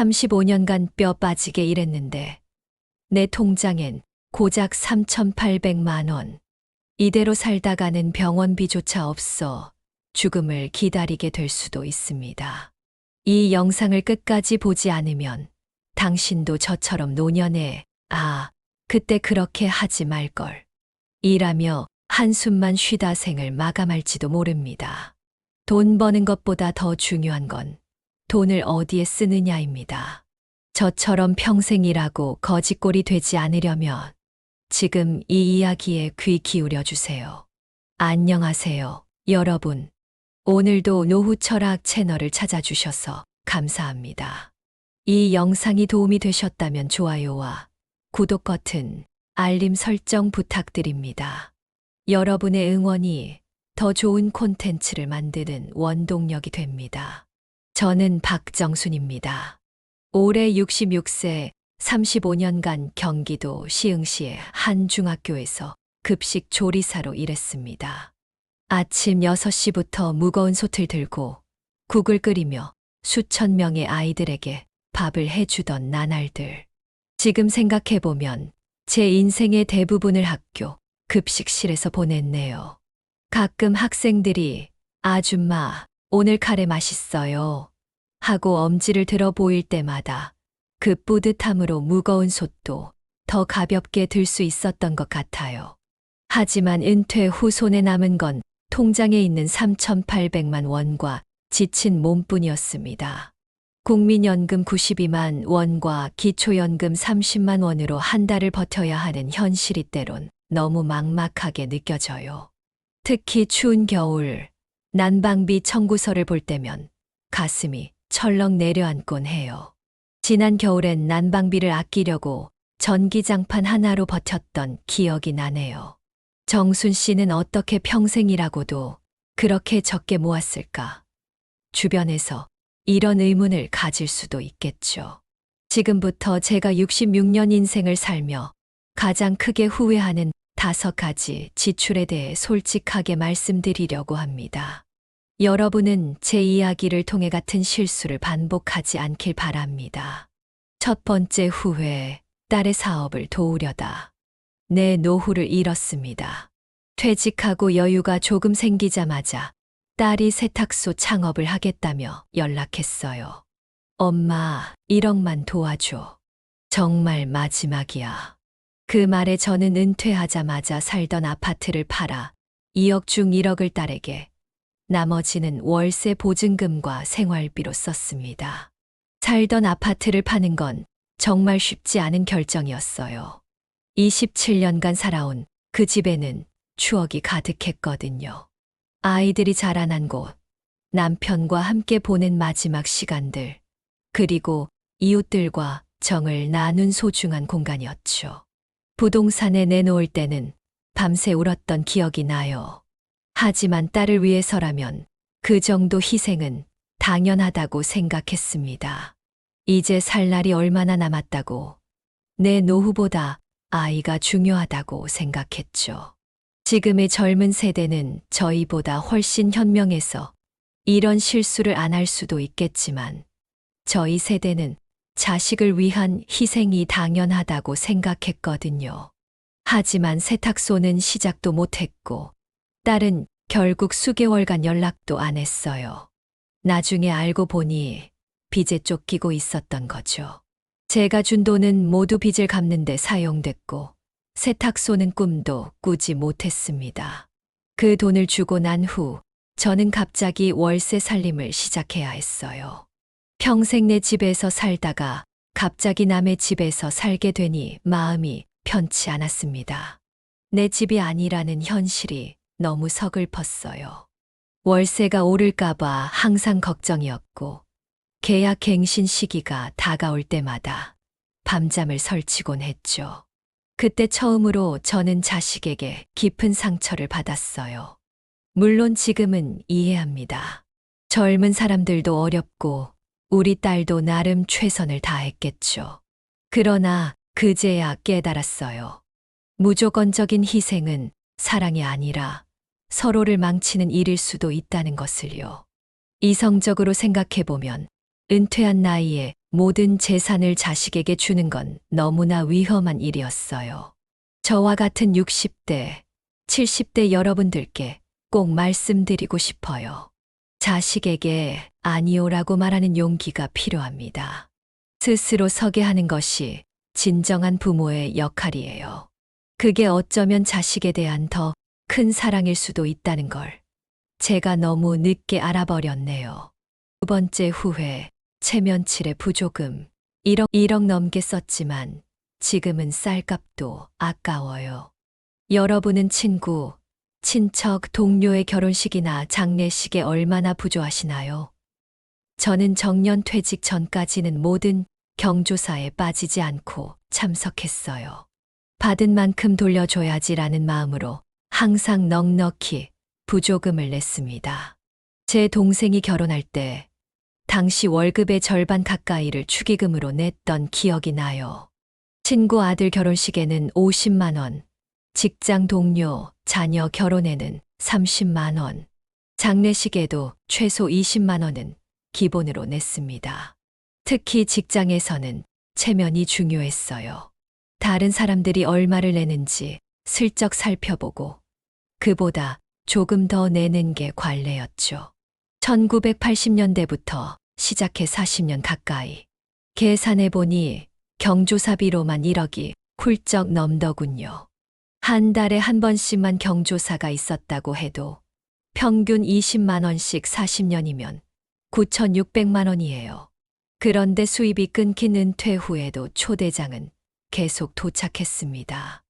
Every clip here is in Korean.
35년간 뼈 빠지게 일했는데 내 통장엔 고작 3,800만 원. 이대로 살다가는 병원비조차 없어 죽음을 기다리게 될 수도 있습니다. 이 영상을 끝까지 보지 않으면 당신도 저처럼 노년에 아, 그때 그렇게 하지 말걸. 일하며 한숨만 쉬다 생을 마감할지도 모릅니다. 돈 버는 것보다 더 중요한 건 돈을 어디에 쓰느냐입니다. 저처럼 평생 일하고 거지꼴이 되지 않으려면 지금 이 이야기에 귀 기울여 주세요. 안녕하세요, 여러분. 오늘도 노후 철학 채널을 찾아주셔서 감사합니다. 이 영상이 도움이 되셨다면 좋아요와 구독 버튼, 알림 설정 부탁드립니다. 여러분의 응원이 더 좋은 콘텐츠를 만드는 원동력이 됩니다. 저는 박정순입니다. 올해 66세 35년간 경기도 시흥시의 한 중학교에서 급식 조리사로 일했습니다. 아침 6시부터 무거운 솥을 들고 국을 끓이며 수천 명의 아이들에게 밥을 해주던 나날들. 지금 생각해보면 제 인생의 대부분을 학교, 급식실에서 보냈네요. 가끔 학생들이 아줌마, 오늘 카레 맛있어요. 하고 엄지를 들어 보일 때마다 그 뿌듯함으로 무거운 솥도 더 가볍게 들 수 있었던 것 같아요. 하지만 은퇴 후 손에 남은 건 통장에 있는 3,800만 원과 지친 몸뿐이었습니다. 국민연금 92만 원과 기초연금 30만 원으로 한 달을 버텨야 하는 현실이 때론 너무 막막하게 느껴져요. 특히 추운 겨울, 난방비 청구서를 볼 때면 가슴이 철렁 내려앉곤 해요. 지난 겨울엔 난방비를 아끼려고 전기장판 하나로 버텼던 기억이 나네요. 정순 씨는 어떻게 평생이라고도 그렇게 적게 모았을까? 주변에서 이런 의문을 가질 수도 있겠죠. 지금부터 제가 66년 인생을 살며 가장 크게 후회하는 다섯 가지 지출에 대해 솔직하게 말씀드리려고 합니다. 여러분은 제 이야기를 통해 같은 실수를 반복하지 않길 바랍니다. 첫 번째 후회, 딸의 사업을 도우려다. 내 노후를 잃었습니다. 퇴직하고 여유가 조금 생기자마자 딸이 세탁소 창업을 하겠다며 연락했어요. 엄마, 1억만 도와줘. 정말 마지막이야. 그 말에 저는 은퇴하자마자 살던 아파트를 팔아 2억 중 1억을 딸에게, 나머지는 월세 보증금과 생활비로 썼습니다. 살던 아파트를 파는 건 정말 쉽지 않은 결정이었어요. 27년간 살아온 그 집에는 추억이 가득했거든요. 아이들이 자라난 곳, 남편과 함께 보낸 마지막 시간들, 그리고 이웃들과 정을 나눈 소중한 공간이었죠. 부동산에 내놓을 때는 밤새 울었던 기억이 나요. 하지만 딸을 위해서라면 그 정도 희생은 당연하다고 생각했습니다. 이제 살 날이 얼마나 남았다고 내 노후보다 아이가 중요하다고 생각했죠. 지금의 젊은 세대는 저희보다 훨씬 현명해서 이런 실수를 안 할 수도 있겠지만 저희 세대는 자식을 위한 희생이 당연하다고 생각했거든요. 하지만 세탁소는 시작도 못했고 딸은 결국 수개월간 연락도 안 했어요. 나중에 알고 보니 빚에 쫓기고 있었던 거죠. 제가 준 돈은 모두 빚을 갚는데 사용됐고 세탁소는 꿈도 꾸지 못했습니다. 그 돈을 주고 난 후 저는 갑자기 월세 살림을 시작해야 했어요. 평생 내 집에서 살다가 갑자기 남의 집에서 살게 되니 마음이 편치 않았습니다. 내 집이 아니라는 현실이 너무 서글펐어요. 월세가 오를까봐 항상 걱정이었고, 계약 갱신 시기가 다가올 때마다 밤잠을 설치곤 했죠. 그때 처음으로 저는 자식에게 깊은 상처를 받았어요. 물론 지금은 이해합니다. 젊은 사람들도 어렵고 우리 딸도 나름 최선을 다했겠죠. 그러나 그제야 깨달았어요. 무조건적인 희생은 사랑이 아니라 서로를 망치는 일일 수도 있다는 것을요. 이성적으로 생각해 보면 은퇴한 나이에 모든 재산을 자식에게 주는 건 너무나 위험한 일이었어요. 저와 같은 60대, 70대 여러분들께 꼭 말씀드리고 싶어요. 자식에게 아니오라고 말하는 용기가 필요합니다. 스스로 서게 하는 것이 진정한 부모의 역할이에요. 그게 어쩌면 자식에 대한 더 큰 사랑일 수도 있다는 걸 제가 너무 늦게 알아버렸네요. 두 번째 후회, 체면칠의 부조금. 1억, 1억 넘게 썼지만 지금은 쌀값도 아까워요. 여러분은 친구, 친척, 동료의 결혼식이나 장례식에 얼마나 부조하시나요? 저는 정년 퇴직 전까지는 모든 경조사에 빠지지 않고 참석했어요. 받은 만큼 돌려줘야지라는 마음으로 항상 넉넉히 부조금을 냈습니다. 제 동생이 결혼할 때 당시 월급의 절반 가까이를 축의금으로 냈던 기억이 나요. 친구 아들 결혼식에는 50만 원, 직장 동료, 자녀 결혼에는 30만 원, 장례식에도 최소 20만 원은 기본으로 냈습니다. 특히 직장에서는 체면이 중요했어요. 다른 사람들이 얼마를 내는지 슬쩍 살펴보고 그보다 조금 더 내는 게 관례였죠. 1980년대부터 시작해 40년 가까이 계산해 보니 경조사비로만 1억이 훌쩍 넘더군요. 한 달에 한 번씩만 경조사가 있었다고 해도 평균 20만 원씩 40년이면 9,600만 원이에요. 그런데 수입이 끊긴 은퇴 후에도 초대장은 계속 도착했습니다.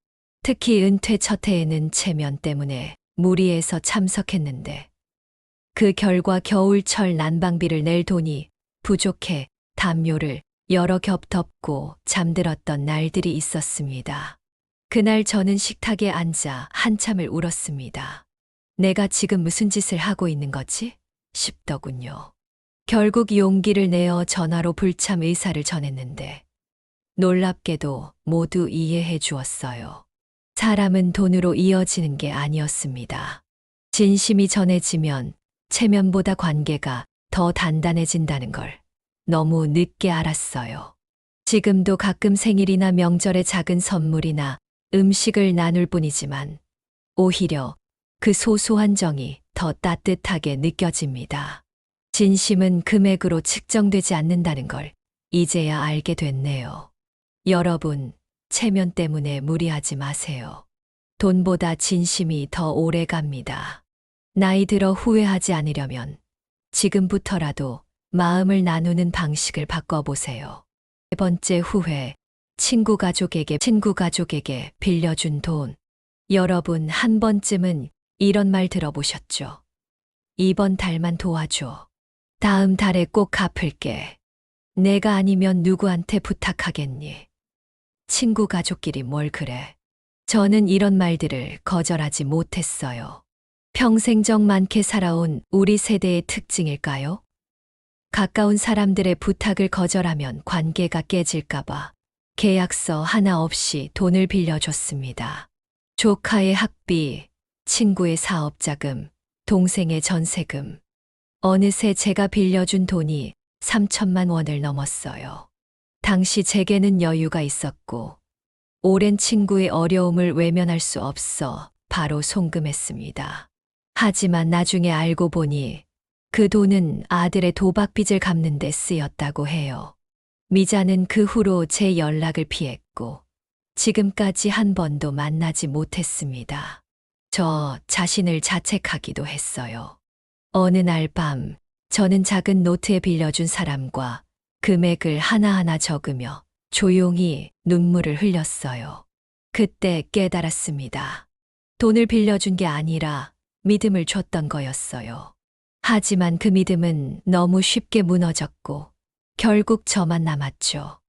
특히 은퇴 첫 해에는 체면 때문에 무리해서 참석했는데 그 결과 겨울철 난방비를 낼 돈이 부족해 담요를 여러 겹 덮고 잠들었던 날들이 있었습니다. 그날 저는 식탁에 앉아 한참을 울었습니다. 내가 지금 무슨 짓을 하고 있는 거지? 싶더군요. 결국 용기를 내어 전화로 불참 의사를 전했는데 놀랍게도 모두 이해해 주었어요. 사람은 돈으로 이어지는 게 아니었습니다. 진심이 전해지면 체면보다 관계가 더 단단해진다는 걸 너무 늦게 알았어요. 지금도 가끔 생일이나 명절에 작은 선물이나 음식을 나눌 뿐이지만 오히려 그 소소한 정이 더 따뜻하게 느껴집니다. 진심은 금액으로 측정되지 않는다는 걸 이제야 알게 됐네요. 여러분, 체면 때문에 무리하지 마세요. 돈보다 진심이 더 오래 갑니다. 나이 들어 후회하지 않으려면 지금부터라도 마음을 나누는 방식을 바꿔보세요. 세 번째 후회, 친구 가족에게, 친구 가족에게 빌려준 돈. 여러분 한 번쯤은 이런 말 들어보셨죠? 이번 달만 도와줘. 다음 달에 꼭 갚을게. 내가 아니면 누구한테 부탁하겠니? 친구 가족끼리 뭘 그래. 저는 이런 말들을 거절하지 못했어요. 평생 정 많게 살아온 우리 세대의 특징일까요? 가까운 사람들의 부탁을 거절하면 관계가 깨질까봐 계약서 하나 없이 돈을 빌려줬습니다. 조카의 학비, 친구의 사업자금, 동생의 전세금. 어느새 제가 빌려준 돈이 3천만 원을 넘었어요. 당시 제게는 여유가 있었고, 오랜 친구의 어려움을 외면할 수 없어 바로 송금했습니다. 하지만 나중에 알고 보니 그 돈은 아들의 도박빚을 갚는 데 쓰였다고 해요. 미자는 그 후로 제 연락을 피했고 지금까지 한 번도 만나지 못했습니다. 저 자신을 자책하기도 했어요. 어느 날 밤 저는 작은 노트에 빌려준 사람과 금액을 하나하나 적으며 조용히 눈물을 흘렸어요. 그때 깨달았습니다. 돈을 빌려준 게 아니라 믿음을 줬던 거였어요. 하지만 그 믿음은 너무 쉽게 무너졌고 결국 저만 남았죠.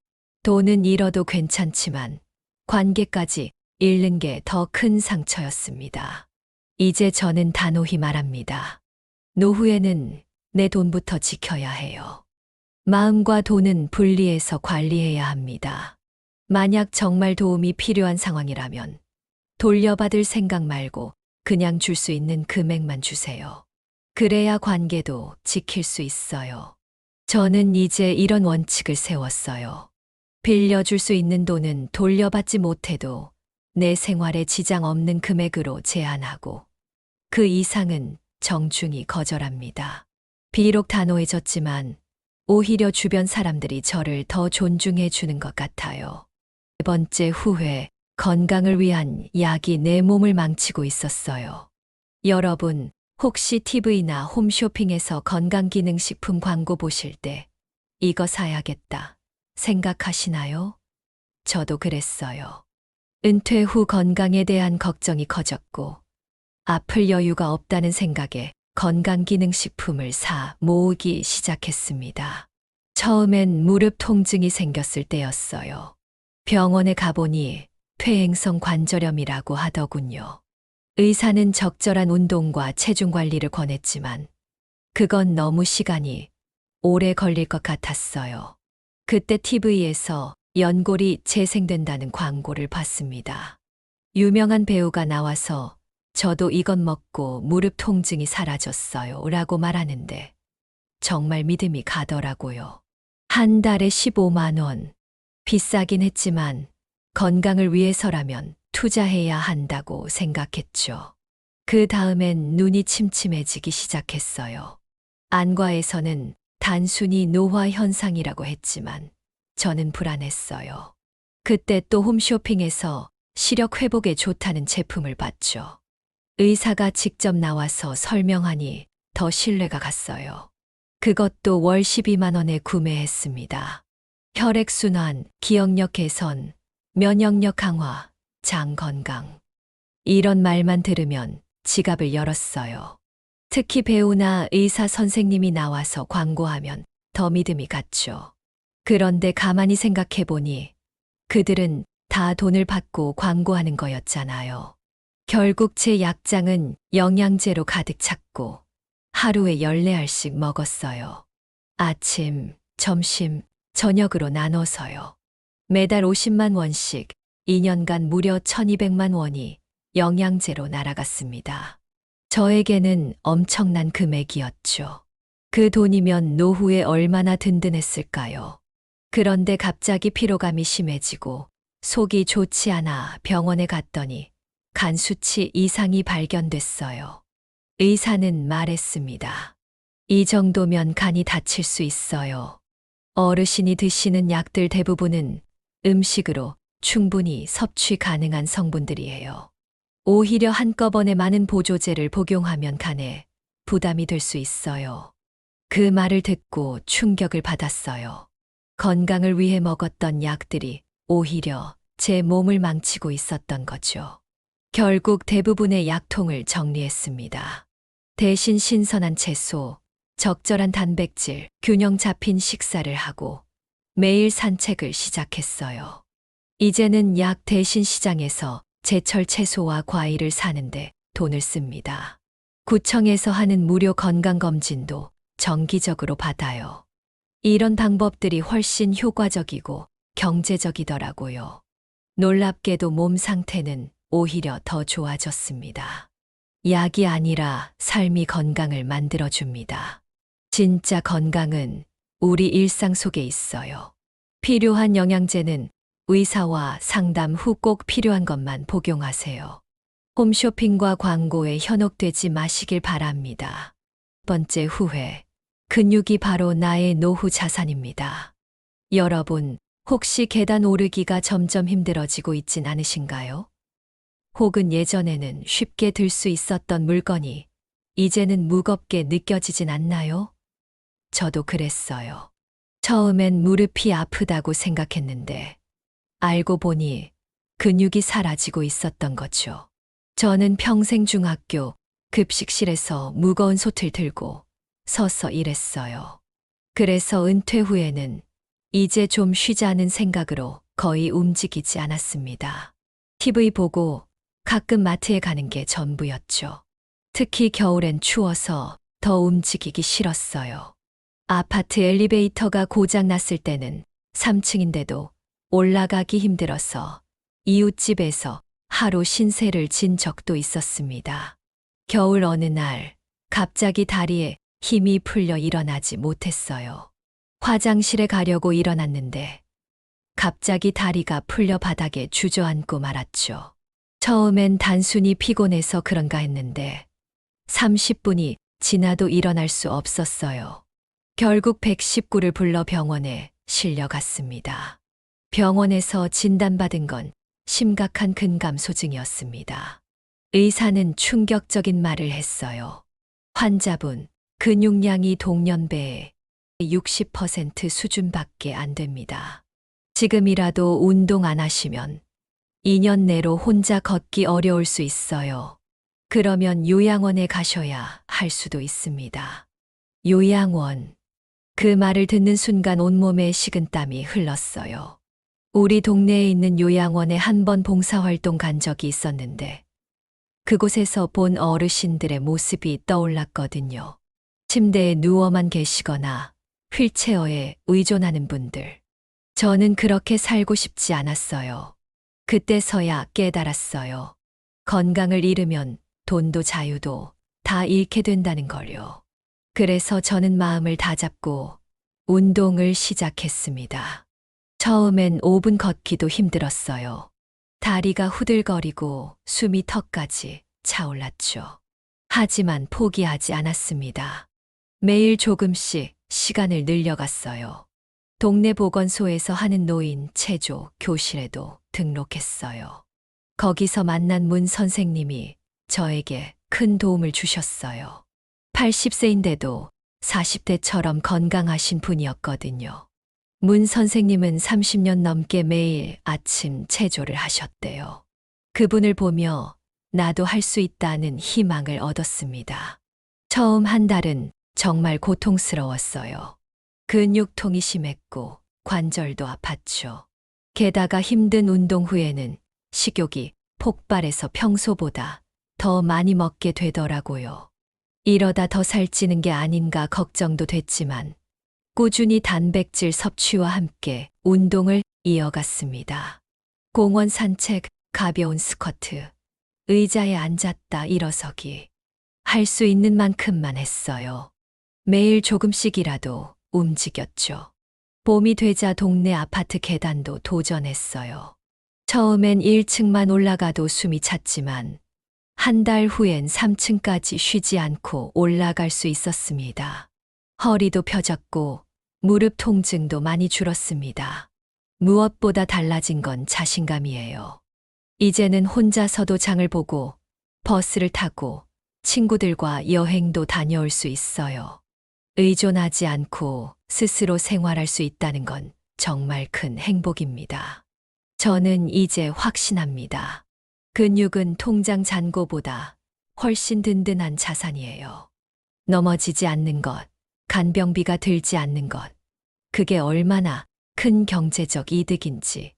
돈은 잃어도 괜찮지만 관계까지 잃는 게 더 큰 상처였습니다. 이제 저는 단호히 말합니다. 노후에는 내 돈부터 지켜야 해요. 마음과 돈은 분리해서 관리해야 합니다. 만약 정말 도움이 필요한 상황이라면 돌려받을 생각 말고 그냥 줄 수 있는 금액만 주세요. 그래야 관계도 지킬 수 있어요. 저는 이제 이런 원칙을 세웠어요. 빌려줄 수 있는 돈은 돌려받지 못해도 내 생활에 지장 없는 금액으로 제한하고 그 이상은 정중히 거절합니다. 비록 단호해졌지만 오히려 주변 사람들이 저를 더 존중해 주는 것 같아요. 세 번째 후회, 건강을 위한 약이 내 몸을 망치고 있었어요. 여러분, 혹시 TV나 홈쇼핑에서 건강기능식품 광고 보실 때 이거 사야겠다 생각하시나요? 저도 그랬어요. 은퇴 후 건강에 대한 걱정이 커졌고 아플 여유가 없다는 생각에 건강기능식품을 사 모으기 시작했습니다. 처음엔 무릎 통증이 생겼을 때였어요. 병원에 가보니 퇴행성 관절염이라고 하더군요. 의사는 적절한 운동과 체중 관리를 권했지만 그건 너무 시간이 오래 걸릴 것 같았어요. 그때 TV에서 연골이 재생된다는 광고를 봤습니다. 유명한 배우가 나와서 저도 이것 먹고 무릎 통증이 사라졌어요. 라고 말하는데 정말 믿음이 가더라고요. 한 달에 15만 원. 비싸긴 했지만 건강을 위해서라면 투자해야 한다고 생각했죠. 그 다음엔 눈이 침침해지기 시작했어요. 안과에서는 단순히 노화 현상이라고 했지만 저는 불안했어요. 그때 또 홈쇼핑에서 시력 회복에 좋다는 제품을 봤죠. 의사가 직접 나와서 설명하니 더 신뢰가 갔어요. 그것도 월 12만 원에 구매했습니다. 혈액순환, 기억력 개선, 면역력 강화, 장 건강. 이런 말만 들으면 지갑을 열었어요. 특히 배우나 의사 선생님이 나와서 광고하면 더 믿음이 갔죠. 그런데 가만히 생각해 보니 그들은 다 돈을 받고 광고하는 거였잖아요. 결국 제 약장은 영양제로 가득 찼고 하루에 14알씩 먹었어요. 아침, 점심, 저녁으로 나눠서요. 매달 50만 원씩 2년간 무려 1200만 원이 영양제로 날아갔습니다. 저에게는 엄청난 금액이었죠. 그 돈이면 노후에 얼마나 든든했을까요? 그런데 갑자기 피로감이 심해지고 속이 좋지 않아 병원에 갔더니 간 수치 이상이 발견됐어요. 의사는 말했습니다. 이 정도면 간이 다칠 수 있어요. 어르신이 드시는 약들 대부분은 음식으로 충분히 섭취 가능한 성분들이에요. 오히려 한꺼번에 많은 보조제를 복용하면 간에 부담이 될 수 있어요. 그 말을 듣고 충격을 받았어요. 건강을 위해 먹었던 약들이 오히려 제 몸을 망치고 있었던 거죠. 결국 대부분의 약통을 정리했습니다. 대신 신선한 채소, 적절한 단백질, 균형 잡힌 식사를 하고 매일 산책을 시작했어요. 이제는 약 대신 시장에서 제철 채소와 과일을 사는데 돈을 씁니다. 구청에서 하는 무료 건강검진도 정기적으로 받아요. 이런 방법들이 훨씬 효과적이고 경제적이더라고요. 놀랍게도 몸 상태는 오히려 더 좋아졌습니다. 약이 아니라 삶이 건강을 만들어줍니다. 진짜 건강은 우리 일상 속에 있어요. 필요한 영양제는 의사와 상담 후 꼭 필요한 것만 복용하세요. 홈쇼핑과 광고에 현혹되지 마시길 바랍니다. 번째 후회. 근육이 바로 나의 노후 자산입니다. 여러분, 혹시 계단 오르기가 점점 힘들어지고 있진 않으신가요? 혹은 예전에는 쉽게 들 수 있었던 물건이 이제는 무겁게 느껴지진 않나요? 저도 그랬어요. 처음엔 무릎이 아프다고 생각했는데 알고 보니 근육이 사라지고 있었던 거죠. 저는 평생 중학교 급식실에서 무거운 솥을 들고 서서 일했어요. 그래서 은퇴 후에는 이제 좀 쉬자는 생각으로 거의 움직이지 않았습니다. TV 보고 가끔 마트에 가는 게 전부였죠. 특히 겨울엔 추워서 더 움직이기 싫었어요. 아파트 엘리베이터가 고장 났을 때는 3층인데도 올라가기 힘들어서 이웃집에서 하루 신세를 진 적도 있었습니다. 겨울 어느 날 갑자기 다리에 힘이 풀려 일어나지 못했어요. 화장실에 가려고 일어났는데 갑자기 다리가 풀려 바닥에 주저앉고 말았죠. 처음엔 단순히 피곤해서 그런가 했는데 30분이 지나도 일어날 수 없었어요. 결국 119를 불러 병원에 실려갔습니다. 병원에서 진단받은 건 심각한 근감소증이었습니다. 의사는 충격적인 말을 했어요. 환자분, 근육량이 동년배의 60% 수준밖에 안 됩니다. 지금이라도 운동 안 하시면 2년 내로 혼자 걷기 어려울 수 있어요. 그러면 요양원에 가셔야 할 수도 있습니다. 요양원. 그 말을 듣는 순간 온몸에 식은땀이 흘렀어요. 우리 동네에 있는 요양원에 한 번 봉사활동 간 적이 있었는데 그곳에서 본 어르신들의 모습이 떠올랐거든요. 침대에 누워만 계시거나 휠체어에 의존하는 분들. 저는 그렇게 살고 싶지 않았어요. 그때서야 깨달았어요. 건강을 잃으면 돈도 자유도 다 잃게 된다는 걸요. 그래서 저는 마음을 다잡고 운동을 시작했습니다. 처음엔 5분 걷기도 힘들었어요. 다리가 후들거리고 숨이 턱까지 차올랐죠. 하지만 포기하지 않았습니다. 매일 조금씩 시간을 늘려갔어요. 동네 보건소에서 하는 노인 체조 교실에도 등록했어요. 거기서 만난 문 선생님이 저에게 큰 도움을 주셨어요. 80세인데도 40대처럼 건강하신 분이었거든요. 문 선생님은 30년 넘게 매일 아침 체조를 하셨대요. 그분을 보며 나도 할 수 있다는 희망을 얻었습니다. 처음 한 달은 정말 고통스러웠어요. 근육통이 심했고 관절도 아팠죠. 게다가 힘든 운동 후에는 식욕이 폭발해서 평소보다 더 많이 먹게 되더라고요. 이러다 더 살찌는 게 아닌가 걱정도 됐지만 꾸준히 단백질 섭취와 함께 운동을 이어갔습니다. 공원 산책, 가벼운 스쿼트, 의자에 앉았다 일어서기. 할 수 있는 만큼만 했어요. 매일 조금씩이라도 움직였죠. 봄이 되자 동네 아파트 계단도 도전했어요. 처음엔 1층만 올라가도 숨이 찼지만 한 달 후엔 3층까지 쉬지 않고 올라갈 수 있었습니다. 허리도 펴졌고 무릎 통증도 많이 줄었습니다. 무엇보다 달라진 건 자신감이에요. 이제는 혼자서도 장을 보고 버스를 타고 친구들과 여행도 다녀올 수 있어요. 의존하지 않고 스스로 생활할 수 있다는 건 정말 큰 행복입니다. 저는 이제 확신합니다. 근육은 통장 잔고보다 훨씬 든든한 자산이에요. 넘어지지 않는 것, 간병비가 들지 않는 것, 그게 얼마나 큰 경제적 이득인지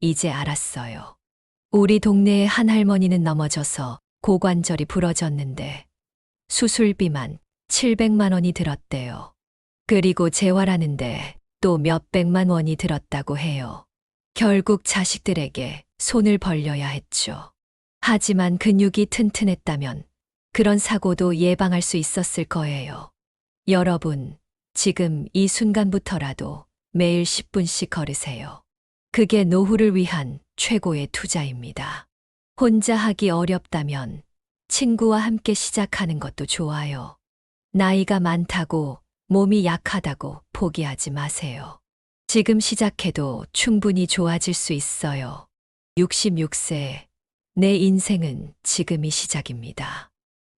이제 알았어요. 우리 동네의 한 할머니는 넘어져서 고관절이 부러졌는데 수술비만 700만 원이 들었대요. 그리고 재활하는데 또 몇백만 원이 들었다고 해요. 결국 자식들에게 손을 벌려야 했죠. 하지만 근육이 튼튼했다면 그런 사고도 예방할 수 있었을 거예요. 여러분, 지금 이 순간부터라도 매일 10분씩 걸으세요. 그게 노후를 위한 최고의 투자입니다. 혼자 하기 어렵다면 친구와 함께 시작하는 것도 좋아요. 나이가 많다고 몸이 약하다고 포기하지 마세요. 지금 시작해도 충분히 좋아질 수 있어요. 66세. 내 인생은 지금이 시작입니다.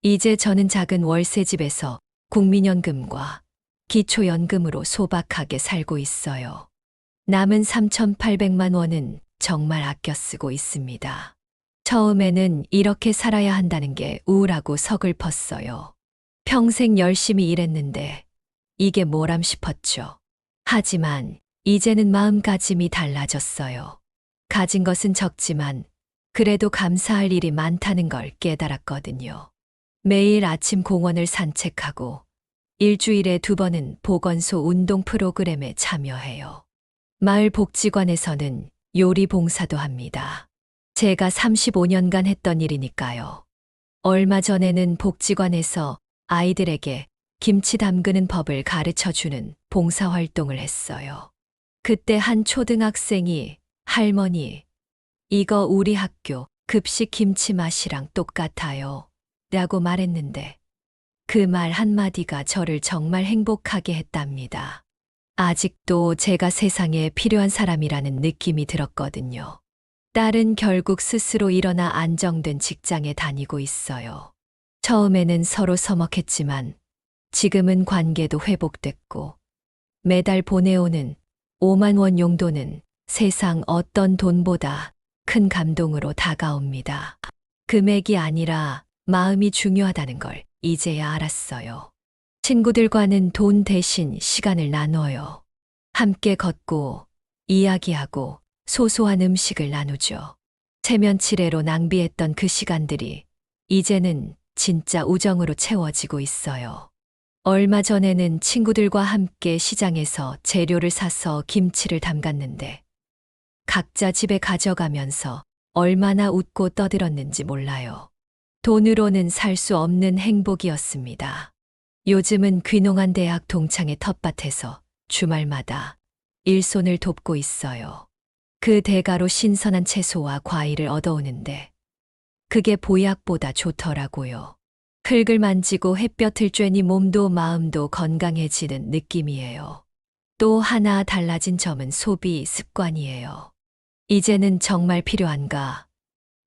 이제 저는 작은 월세집에서 국민연금과 기초연금으로 소박하게 살고 있어요. 남은 3,800만 원은 정말 아껴 쓰고 있습니다. 처음에는 이렇게 살아야 한다는 게 우울하고 서글펐어요. 평생 열심히 일했는데 이게 뭐람 싶었죠. 하지만 이제는 마음가짐이 달라졌어요. 가진 것은 적지만 그래도 감사할 일이 많다는 걸 깨달았거든요. 매일 아침 공원을 산책하고 일주일에 두 번은 보건소 운동 프로그램에 참여해요. 마을 복지관에서는 요리 봉사도 합니다. 제가 35년간 했던 일이니까요. 얼마 전에는 복지관에서 아이들에게 김치 담그는 법을 가르쳐 주는 봉사활동을 했어요. 그때 한 초등학생이 할머니, 이거 우리 학교 급식 김치 맛이랑 똑같아요. 라고 말했는데 그 말 한마디가 저를 정말 행복하게 했답니다. 아직도 제가 세상에 필요한 사람이라는 느낌이 들었거든요. 딸은 결국 스스로 일어나 안정된 직장에 다니고 있어요. 처음에는 서로 서먹했지만 지금은 관계도 회복됐고 매달 보내오는 5만 원 용도는 세상 어떤 돈보다 큰 감동으로 다가옵니다. 금액이 아니라 마음이 중요하다는 걸 이제야 알았어요. 친구들과는 돈 대신 시간을 나눠요. 함께 걷고 이야기하고 소소한 음식을 나누죠. 체면치레로 낭비했던 그 시간들이 이제는 진짜 우정으로 채워지고 있어요. 얼마 전에는 친구들과 함께 시장에서 재료를 사서 김치를 담갔는데 각자 집에 가져가면서 얼마나 웃고 떠들었는지 몰라요. 돈으로는 살 수 없는 행복이었습니다. 요즘은 귀농한 대학 동창의 텃밭에서 주말마다 일손을 돕고 있어요. 그 대가로 신선한 채소와 과일을 얻어오는데 그게 보약보다 좋더라고요. 흙을 만지고 햇볕을 쬐니 몸도 마음도 건강해지는 느낌이에요. 또 하나 달라진 점은 소비 습관이에요. 이제는 정말 필요한가?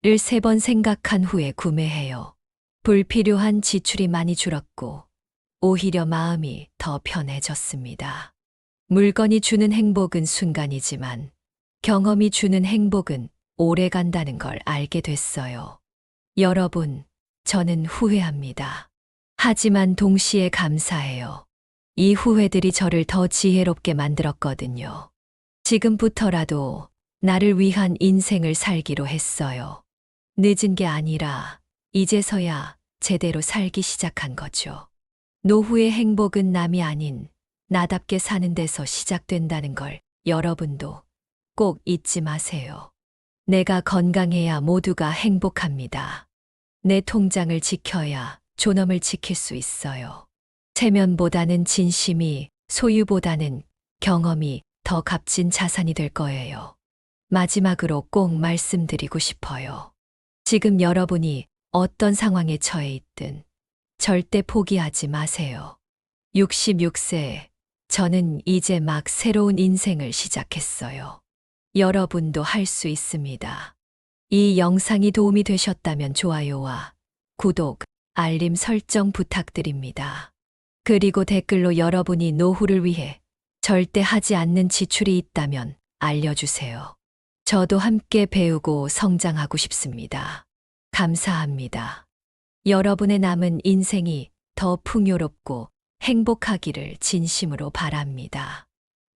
를 세 번 생각한 후에 구매해요. 불필요한 지출이 많이 줄었고, 오히려 마음이 더 편해졌습니다. 물건이 주는 행복은 순간이지만, 경험이 주는 행복은 오래 간다는 걸 알게 됐어요. 여러분, 저는 후회합니다. 하지만 동시에 감사해요. 이 후회들이 저를 더 지혜롭게 만들었거든요. 지금부터라도 나를 위한 인생을 살기로 했어요. 늦은 게 아니라 이제서야 제대로 살기 시작한 거죠. 노후의 행복은 남이 아닌 나답게 사는 데서 시작된다는 걸 여러분도 꼭 잊지 마세요. 내가 건강해야 모두가 행복합니다. 내 통장을 지켜야 존엄을 지킬 수 있어요. 체면보다는 진심이, 소유보다는 경험이 더 값진 자산이 될 거예요. 마지막으로 꼭 말씀드리고 싶어요. 지금 여러분이 어떤 상황에 처해 있든 절대 포기하지 마세요. 66세, 저는 이제 막 새로운 인생을 시작했어요. 여러분도 할 수 있습니다. 이 영상이 도움이 되셨다면 좋아요와 구독, 알림 설정 부탁드립니다. 그리고 댓글로 여러분이 노후를 위해 절대 하지 않는 지출이 있다면 알려주세요. 저도 함께 배우고 성장하고 싶습니다. 감사합니다. 여러분의 남은 인생이 더 풍요롭고 행복하기를 진심으로 바랍니다.